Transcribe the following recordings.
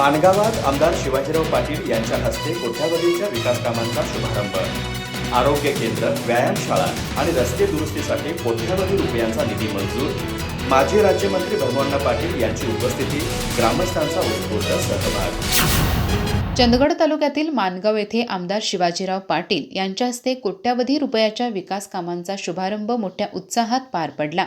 माणगावात आमदार शिवाजीराव पाटील यांच्या हस्ते कोट्यावधीच्या विकास कामांचा शुभारंभ. आरोग्य केंद्र व्यायामशाळा आणि रस्ते दुरुस्तीसाठी कोट्यावधी रुपयांचा निधी मंजूर. माजी राज्यमंत्री भगवानराव पाटील यांची उपस्थिती ग्रामस्थांचा उत्स्फूर्त सहभाग. चंदगड तालुक्यातील मानगाव येथे आमदार शिवाजीराव पाटील यांच्या हस्ते कोट्यावधी रुपयाच्या विकास कामांचा शुभारंभ मोठ्या उत्साहात पार पडला.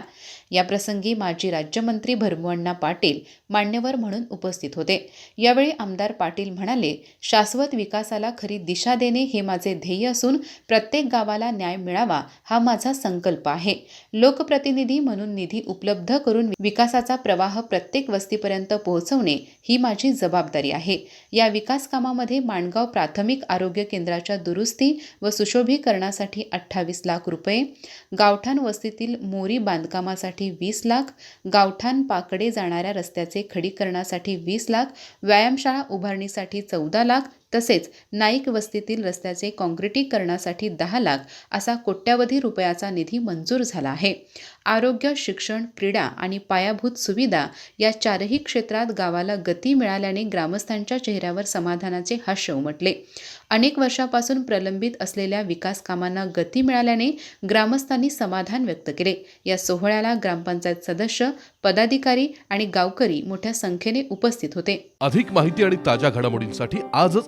याप्रसंगी माजी राज्यमंत्री भरभुअण्णा पाटील मान्यवर म्हणून उपस्थित होते. यावेळी आमदार पाटील म्हणाले शाश्वत विकासाला खरी दिशा देणे हे माझे ध्येय असून प्रत्येक गावाला न्याय मिळावा हा माझा संकल्प आहे. लोकप्रतिनिधी म्हणून निधी उपलब्ध करून विकासाचा प्रवाह प्रत्येक वस्तीपर्यंत पोहोचवणे ही माझी जबाबदारी आहे. या विकास कामामध्ये माणगाव प्राथमिक आरोग्य केंद्राच्या दुरुस्ती व सुशोभीकरणासाठी अठ्ठावीस लाख रुपये गावठाण वस्तीतील मोरी बांधकामासाठी वीस लाख गावठाण पाकडे जाणाऱ्या रस्त्याचे खडीकरणासाठी वीस लाख व्यायामशाळा उभारणीसाठी चौदा लाख तसेच नाईक वस्तीतील रस्त्याचे काँक्रिटीकरणासाठी दहा लाख असा कोट्यावधी रुपयाचा निधी मंजूर झाला आहे. आरोग्य शिक्षण क्रीडा आणि पायाभूत सुविधा या चारही क्षेत्रात गावाला गती मिळाल्याने ग्रामस्थांच्या चेहऱ्यावर समाधानाचे हास्य उमटले. अनेक वर्षापासून प्रलंबित असलेल्या विकास कामांना गती मिळाल्याने ग्रामस्थांनी समाधान व्यक्त केले. या सोहळ्याला ग्रामपंचायत सदस्य पदाधिकारी आणि गावकरी मोठ्या संख्येने उपस्थित होते. अधिक माहिती आणि ताज्या घडामोडींसाठी आजच